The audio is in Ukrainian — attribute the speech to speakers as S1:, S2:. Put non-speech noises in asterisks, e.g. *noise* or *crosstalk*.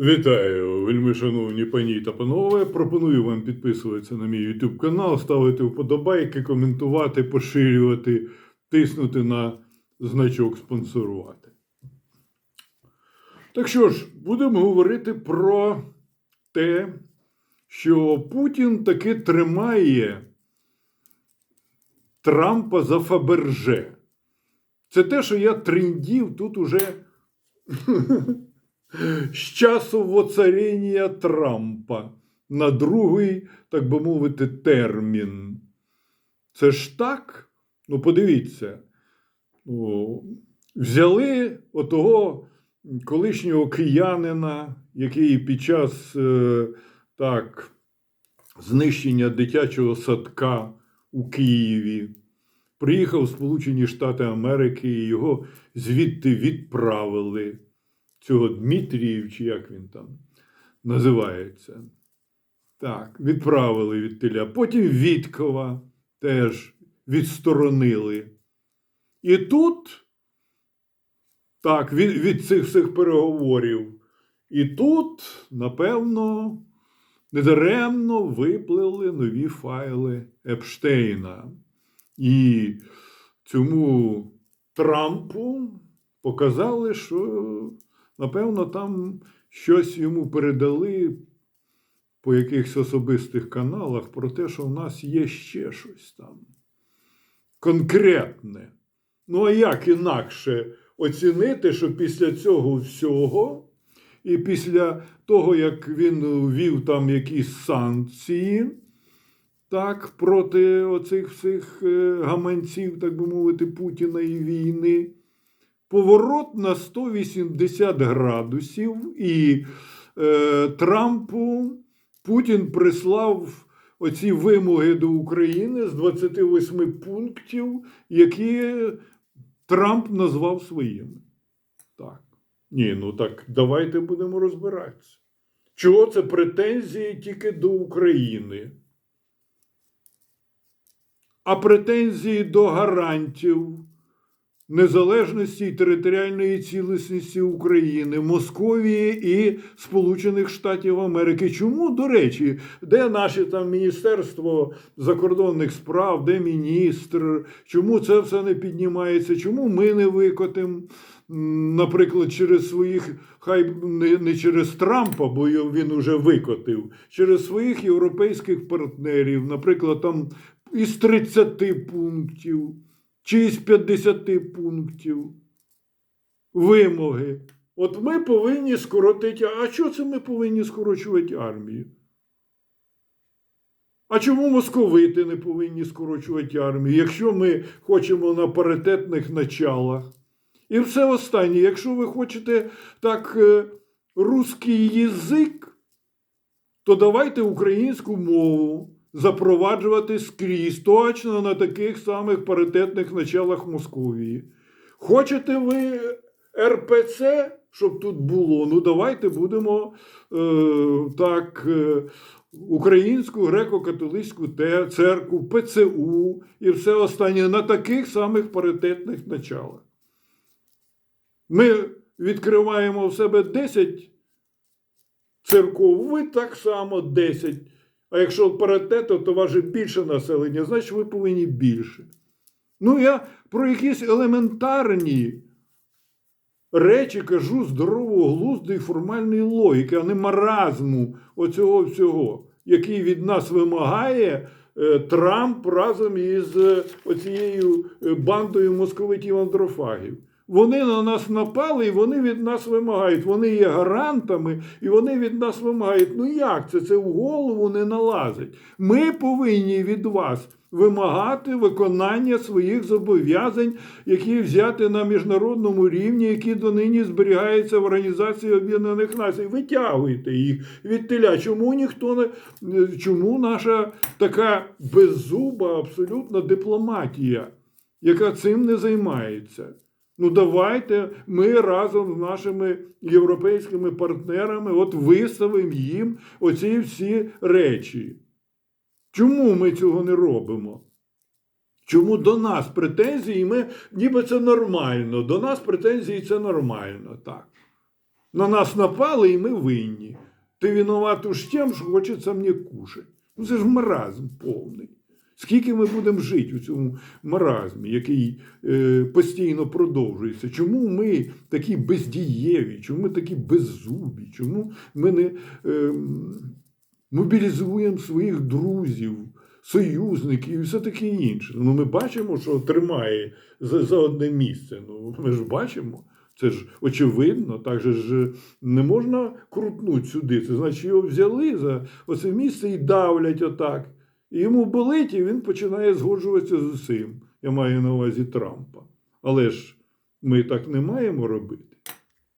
S1: Вітаю, вельми шановні пані та панове. Пропоную вам підписуватися на мій YouTube канал, ставити вподобайки, коментувати, поширювати, тиснути на значок спонсорувати. Так що ж, будемо говорити про те, що Путін таки тримає Трампа за Фаберже. Це те, що я трендів тут уже *laughs* з часу воцарення Трампа на другий, так би мовити, термін. Це ж так? Ну, подивіться. О, взяли отого колишнього киянина, який під час е, так, знищення дитячого садка у Києві приїхав в Сполучені Штати Америки і його звідти відправили цього Дмитріїв, чи як він там називається. Так, відправили від теля. Потім Віткова теж відсторонили. І тут, так, від, від цих всіх переговорів. І тут, напевно, недаремно виплили нові файли Епштейна. І цьому Трампу показали, що Напевно, там щось йому передали по якихось особистих каналах про те, що в нас є ще щось там конкретне. Ну, а як інакше оцінити, що після цього всього, і після того, як він ввів там якісь санкції, так, проти оцих всіх е, гаманців, так би мовити, Путіна і війни поворот на 180 градусів, і е, Трампу Путін прислав оці вимоги до України з 28 пунктів, які Трамп назвав своїми. Так. Ні, ну так давайте будемо розбиратися. Чого це претензії тільки до України? А претензії до гарантів незалежності і територіальної цілісності України, Московії і Сполучених Штатів Америки. Чому, до речі, де наше там Міністерство закордонних справ, де міністр? Чому це все не піднімається? Чому ми не викотимо? Наприклад, через своїх, хай не, не через Трампа, бо він уже викотив, через своїх європейських партнерів, наприклад, там із 30 пунктів чи із 50 пунктів вимоги. От ми повинні скоротити. А що це ми повинні скорочувати армію? А чому московити не повинні скорочувати армію, якщо ми хочемо на паритетних началах? І все останнє, якщо ви хочете так е, русський язик, то давайте українську мову запроваджувати скрізь, точно на таких самих паритетних началах Московії. Хочете ви РПЦ, щоб тут було? Ну, давайте будемо е, так. Е, Українську греко-католицьку церкву, ПЦУ і все останнє на таких самих паритетних началах. Ми відкриваємо в себе 10 церков, ви так само 10. А якщо паритету, то ваше більше населення, значить ви повинні більше. Ну, я про якісь елементарні речі кажу здорового глузду і формальної логіки, а не маразму оцього всього, який від нас вимагає е, Трамп разом із е, оцією е, бандою московитів андрофагів. Вони на нас напали і вони від нас вимагають. Вони є гарантами і вони від нас вимагають. Ну як це? Це в голову не налазить. Ми повинні від вас вимагати виконання своїх зобов'язань, які взяти на міжнародному рівні, які донині зберігаються в Організації Об'єднаних Націй. Витягуйте їх від теля. Чому ніхто не чому наша така беззуба, абсолютна дипломатія, яка цим не займається? Ну, давайте ми разом з нашими європейськими партнерами от виставимо їм оці всі речі. Чому ми цього не робимо? Чому до нас претензії, ми, ніби це нормально, до нас претензії це нормально, так. На нас напали, і ми винні. Ти винуват уж тим, що хочеться мені кушати. Ну це ж маразм повний. Скільки ми будемо жити у цьому маразмі, який е, постійно продовжується? Чому ми такі бездієві? Чому ми такі беззубі? Чому ми не е, мобілізуємо своїх друзів, союзників і все таке інше? Ну, ми бачимо, що тримає за, за одне місце. Ну, ми ж бачимо. Це ж очевидно, так же ж не можна крутнути сюди. Це значить, його взяли за оце місце і давлять отак. Йому болить, і він починає згоджуватися з усім. Я маю на увазі Трампа. Але ж ми так не маємо робити.